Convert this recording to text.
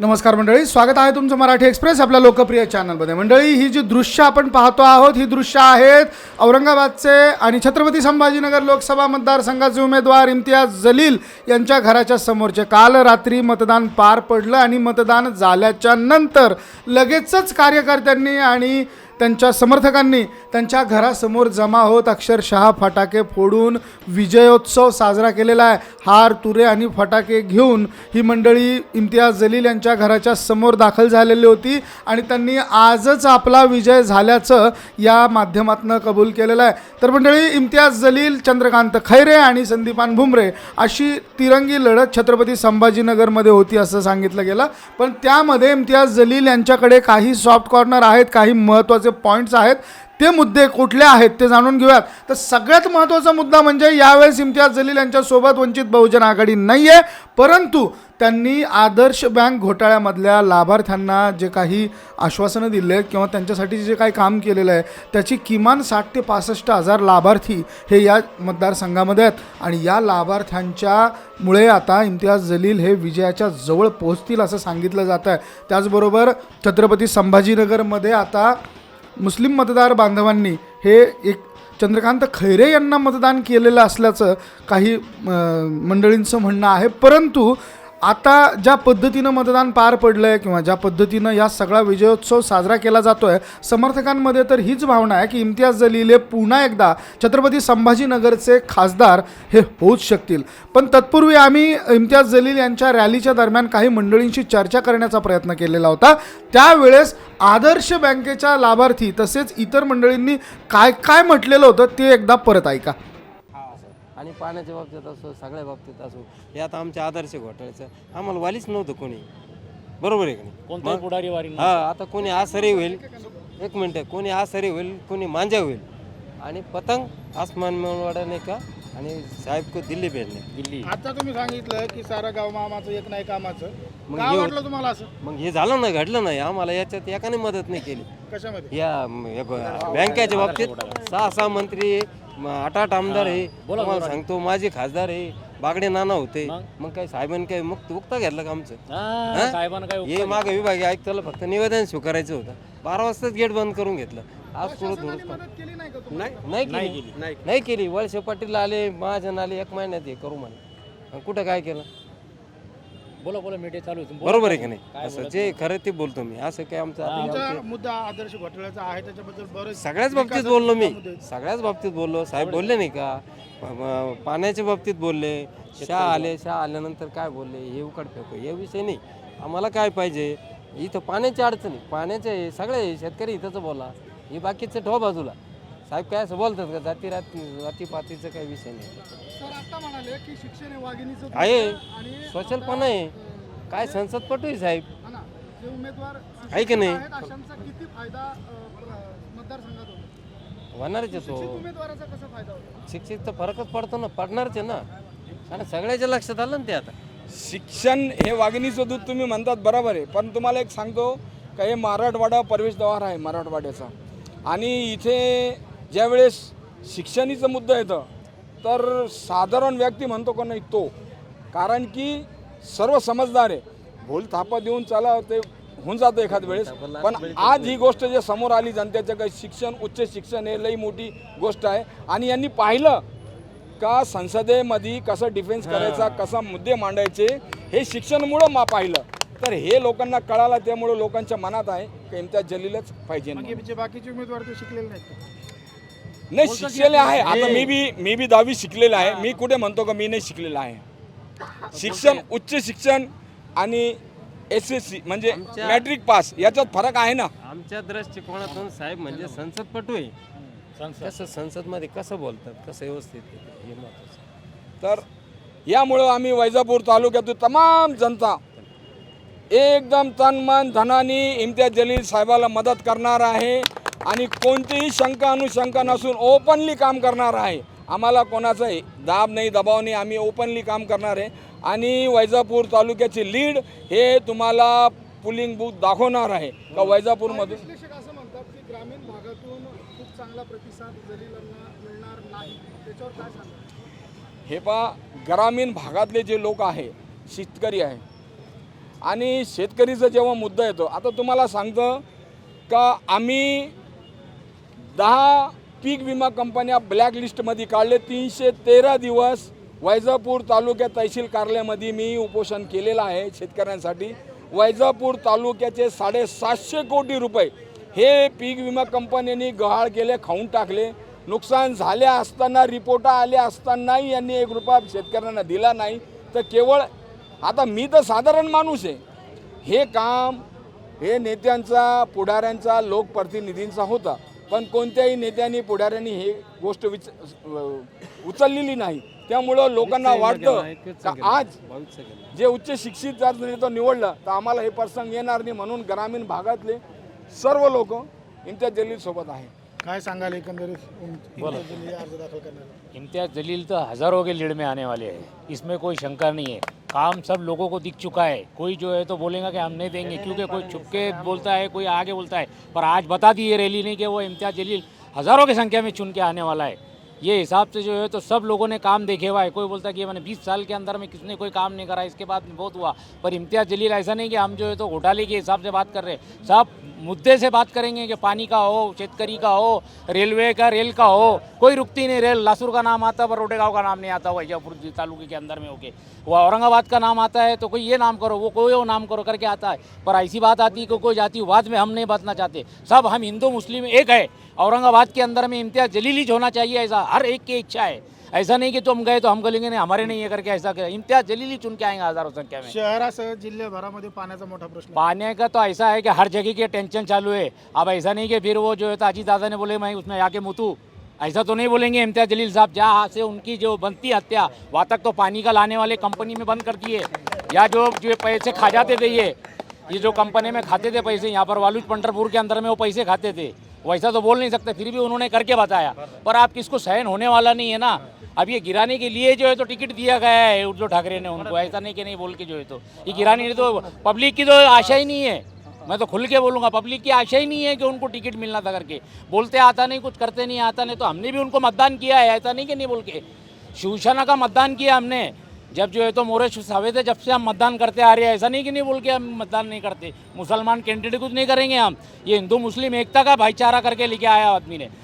नमस्कार मंडळी स्वागत आहे तुमचं मराठी एक्सप्रेस आपल्या लोकप्रिय चॅनलमध्ये. मंडळी ही जी दृश्य आपण पाहतो आहोत ही दृश्य आहेत औरंगाबादचे आणि छत्रपती संभाजीनगर लोकसभा मतदारसंघाचे उमेदवार इम्तियाज जलील यांच्या घराच्या समोरचे. काल रात्री मतदान पार पडलं आणि मतदान झाल्याच्यानंतर लगेचच कार्यकर्त्यांनी आणि त्यांच्या समर्थकांनी त्यांच्या घरासमोर जमा होत अक्षरशः फटाके फोडून विजयोत्सव साजरा केलेला आहे. हार तुरे आणि फटाके घेऊन ही मंडळी इम्तियाज जलील यांच्या घराच्या समोर दाखल झालेली होती आणि त्यांनी आजच आपला विजय झाल्याचं या माध्यमातनं कबूल केलेलं आहे. तर मंडळी इम्तियाज जलील चंद्रकांत खैरे आणि संदीपान भुमरे अशी तिरंगी लढत छत्रपती संभाजीनगरमध्ये होती असं सांगितलं गेलं. पण त्यामध्ये इम्तियाज जलील यांच्याकडे काही सॉफ्ट कॉर्नर आहेत काही महत्त्वाचे पॉईंट्स आहेत ते मुद्दे कुठले आहेत ते जाणून घेऊयात. तर सगळ्यात महत्त्वाचा मुद्दा म्हणजे यावेळेस इम्तियाज जलील यांच्यासोबत वंचित बहुजन आघाडी नाही आहे परंतु त्यांनी आदर्श बँक घोटाळ्यामधल्या लाभार्थ्यांना जे काही आश्वासनं दिले आहेत किंवा त्यांच्यासाठी जे काही काम केलेलं आहे त्याची किमान साठ ते पासष्ट हजार लाभार्थी हे या मतदारसंघामध्ये आहेत. आणि या लाभार्थ्यांच्या मुळे आता इम्तियाज जलील हे विजयाच्या जवळ पोहोचतील असं सांगितलं जातं आहे त्याचबरोबर छत्रपती संभाजीनगरमध्ये आता मुस्लिम मतदार बांधवांनी हे एक चंद्रकांत खैरे यांना मतदान केलेलं असल्याचं काही मंडळींचं म्हणणं आहे. परंतु आता ज्या पद्धतीनं मतदान पार पडलं आहे किंवा ज्या पद्धतीनं या सगळा विजयोत्सव साजरा केला जातो आहे समर्थकांमध्ये तर हीच भावना आहे की इम्तियाज जलील हे पुन्हा एकदा छत्रपती संभाजीनगरचे खासदार हे होऊच शकतील. पण तत्पूर्वी आम्ही इम्तियाज जलील यांच्या रॅलीच्या दरम्यान काही मंडळींशी चर्चा करण्याचा प्रयत्न केलेला होता. त्यावेळेस आदर्श बँकेच्या लाभार्थी तसेच इतर मंडळींनी काय काय म्हटलेलं होतं ते एकदा परत ऐका. आणि पाण्याच्या बाबतीत असो सगळ्या बाबतीत असो हे आता आमच्या आदर्श घोटाळ्याचं. आम्हाला वालीच नव्हतं कोणी. बरोबर आहे का नाही? पुढारी वारी नाही. हा आता कोणी आसरी होईल एक मिनटं कोणी आसरी होईल कोणी मांजा होईल. आणि पतंग आसमान वाढा नाही का? आणि साहेब को दिल्ली भेटणे. दिल्ली. आता तुम्ही सांगितलं की सारा गाव मामाचं एक नाही कामाचं. मग काय येऊ- वाटलं तुम्हाला असं? मग हे झालं ना घडलं नाही आम्हाला याच्यात एकाने मदत नाही केली. कशामध्ये? या म, हे ब- बँकेच्या बाबतीत सहा सहा मंत्री आठ आठ आमदार आहे. तुम्हाला सांगतो माझे खासदार आहे. बागडे नाना होते. मग? काय साहेबांनी काय मुक्त मुक्ता घेतलं का आमचं? हा, साहेबांना काय हे माग विभागी आयुक्ताला फक्त निवेदन स्वीकारायचं होतं. बारा वाजताच गेट बंद करून घेतलं. आज थोडं थोडं नाही नाही केली. नाही केली. वळसे पाटील आले महाजन आले एक महिन्यात हे करू म्हणे. आणि कुठं काय केलं? बोला बोला मीडिया चालू आहे. बरोबर आहे की नाही? असं जे खरं ते बोलतो मी. असं काय आमचं तुमचा मुद्दा आदर्श घोटाळ्याचा आहे त्याच्याबद्दल बरंच सगळ्याच बाबतीत बोललो मी. सगळ्याच बाबतीत बोललो. साहेब बोलले. नाही का? पाण्याच्या बाबतीत बोलले. शाह आले शाह आल्यानंतर काय बोलले? हे उकड फेको. हे विषय नाही. आम्हाला काय पाहिजे? इथं पाण्याची अडचणी पाण्याचे हे सगळे शेतकरी इथंच बोला. हे बाकीचं ठेवा बाजूला. साहेब काय असं बोलतात का? जाती राती जातीपातीचं काही विषय नाही. सर आता म्हणाले की शिक्षण हे वाघिणीचं आहे. सोशल पण आहे. काय संसद पटू आहे साहेब. हा ना, जे उमेदवार आहे की नाही? आहेत अशांचा किती फायदा अं, प्र- मतदारसंघात होतो? होणारच आहे तो. उमेदवाराचा कसा फायदा होतो? शिक्षित तर फरकच पडतो ना पडणारच आहे ना. आणि सगळ्याच्या लक्षात आलं ना ते आता. शिक्षण हे वाघिणीचं दूध तुम्ही म्हणतात बरोबर आहे. पण तुम्हाला एक सांगतो का हे मराठवाडा प्रवेशद्वार आहे मराठवाड्याचा. आणि इथे ज्यावेळेस शिक्षणीचा मुद्दा येतं तर साधारण व्यक्ती म्हणतो का नाही तो. कारण की सर्व समजदार आहे. भूल थापा देऊन चला ते होऊन जातं एखाद वेळेस. पण आज ही गोष्ट जे समोर आली जनतेचं काही शिक्षण उच्च शिक्षण हे लई मोठी गोष्ट आहे. आणि यांनी पाहिलं का संसदेमध्ये कसं डिफेन्स करायचा कसा मुद्दे मांडायचे हे शिक्षणमुळं मा पाहिलं. तर हे लोकांना कळालं त्यामुळं लोकांच्या मनात आहे की इम्तियाज जलीलच पाहिजे. बाकीचे उमेदवार ते शिकलेले नाहीत. नाही शिकलेले आहे. आता मी बी मी बी दहावी शिकलेला आहे. मी कुठे म्हणतो का मी नाही शिकलेला आहे. शिक्षण उच्च शिक्षण आणि एस एस सी म्हणजे मॅट्रिक पास याच्यात फरक आहे ना? आमच्या दृष्टिकोनातून साहेब म्हणजे संसदपटू आहे. संसद. कसं संसदमध्ये कसं बोलतात कसं व्यवस्थित हे महत्वाचं तर यामुळं आम्ही वैजापूर तालुक्यातील तमाम जनता एकदम तन मन धनाने इम्तियाज जलील साहेबाला मदत करणार आहे. आणि कोणतीही शंका अनुशंका नसून ओपनली काम करणार आहे. आम्हाला कोणाचा दाब नाही दबाव नाही आम्ही ओपनली काम करणार आहे. आणि वैजापूर तालुक्याची लीड हे तुम्हाला पुलिंग बूथ दाखवणार आहे. का वैजापूरमधून विश्लेषक असं म्हणतात की ग्रामीण भागातून खूप चांगला प्रतिसाद जलीलांना मिळणार नाही. त्याच्यावर काय सांगणार? हे पहा ग्रामीण भागातले जे लोक आहे शेतकरी आहे. आणि शेतकरीचा जेव्हा मुद्दा येतो आता तुम्हाला सांगतं का आम्ही दहा पीक विमा कंपन्या ब्लॅक लिस्टमध्ये काढले. तीनशे तेरा दिवस वैजापूर तालुक्यात तहसील कार्यालयामध्ये मी उपोषण केलेलं आहे शेतकऱ्यांसाठी. वैजापूर तालुक्याचे साडेसातशे कोटी रुपये हे पीक विमा कंपन्यांनी गहाळ केले खाऊन टाकले. नुकसान झाले असताना रिपोर्टा आल्या असतानाही यांनी एक रुपया शेतकऱ्यांना दिला नाही. तर केवळ आता मी तर साधारण माणूस आहे. हे काम हे नेत्यांचा पुढाऱ्यांचा लोकप्रतिनिधींचा होता. पण कोणत्याही नेत्यांनी पुढाऱ्यांनी हे गोष्ट विच उचललेली नाही. त्यामुळं लोकांना वाटतं का आज जे उच्च शिक्षित जर जरी तो निवडलं तर आम्हाला हे प्रसंग येणार नाही म्हणून ग्रामीण भागातले सर्व लोक जलील सोबत आहे काय सांगाल एकंदरीत? इम्तियाज़ जलील अर्ज़ दाखल करणार इम्तियाज़ जलील तो हज़ारों के लीड में आने वाले है। इसमें कोई शंका नहीं है। काम सब लोगों को दिख चुका है। कोई जो है तो बोलेगा कि हम नहीं देंगे क्योंकि कोई छुपके बोलता है कोई आगे बोलता है। पर आज बता दी ये रैली नहीं कि वो इम्तियाज़ जलील हज़ारों की संख्या में चुन के आने वाला है। ये हिसाब से जो है तो सब लोगों ने काम देखे हुआ है। कोई बोलता है कि मैंने 20 साल के अंदर में किसने कोई काम नहीं करा, इसके बाद बहुत हुआ। पर इम्तियाज़ जलील ऐसा नहीं कि हम जो है तो घोटाले के हिसाब से बात कर रहे हैं। सब मुद्दे से बात करेंगे कि पानी का हो, शेतकरी का हो, रेलवे का, रेल का हो। कोई रुकती नहीं रेल। लासुर का नाम आता, पर रोडेगांव का नाम नहीं आता, वैजापुर जयपुर तालुके के अंदर में होके। वो औरंगाबाद का नाम आता है तो कोई ये नाम करो, वो कोई वो नाम करो करके आता है। पर ऐसी बात आती है कि कोई जातिवाद में हम नहीं बांटना चाहते। सब हम हिंदू, मुस्लिम एक है। औरंगाबाद के अंदर में इम्तियाज़ जलील ही होना चाहिए ऐसा। हर एक की इच्छा है। ऐसा नहीं कि तुम गए तो हम गलेंगे नहीं हमारे नहीं है करके ऐसा करे इम्तियाज जलील चुन के आएंगे हज़ारों संख्या में। शहरासह जिल्ह्याभरामध्ये पाण्याचा मोठा प्रश्न. पाने का तो ऐसा है कि हर जगह के टेंशन चालू है। अब ऐसा नहीं कि फिर वो जो है तो अजीत दादा ने बोले मैं उसमें आके मुतू। ऐसा तो नहीं बोलेंगे इम्तियाज जलील साहब जहाँ से उनकी जो बनती हत्या वहाँ तक तो पानी का लाने वाले कंपनी में बंद कर दिए। या जो जो पैसे खा जाते थे ये ये जो कंपनी में खाते थे पैसे यहाँ पर वालूज पंडरपुर के अंदर में वो पैसे खाते थे। वैसा तो बोल नहीं सकते, फिर भी उन्होंने करके बताया। पर आप किसको सहन होने वाला नहीं है ना? अब ये गिराने के लिए जो है तो टिकट दिया गया है, उद्धव ठाकरे ने उनको। ऐसा नहीं कि नहीं बोल के जो है तो। ये गिराने तो पब्लिक की तो आशा ही नहीं है। मैं तो खुल के बोलूँगा, पब्लिक की आशा ही नहीं है कि उनको टिकट मिलना था करके। बोलते आता नहीं, कुछ करते नहीं, आता नहीं तो हमने भी उनको मतदान किया है, ऐसा नहीं कि नहीं बोल के। शिवसेना का मतदान किया हमने। जब जो है तो मोरे सावे थे जब से हम मतदान करते आ रहे हैं ऐसा नहीं कि नहीं बोल के हम मतदान नहीं करते। मुसलमान कैंडिडेट कुछ नहीं करेंगे हम। ये हिंदू मुस्लिम एकता का भाईचारा करके लेके आया आदमी ने।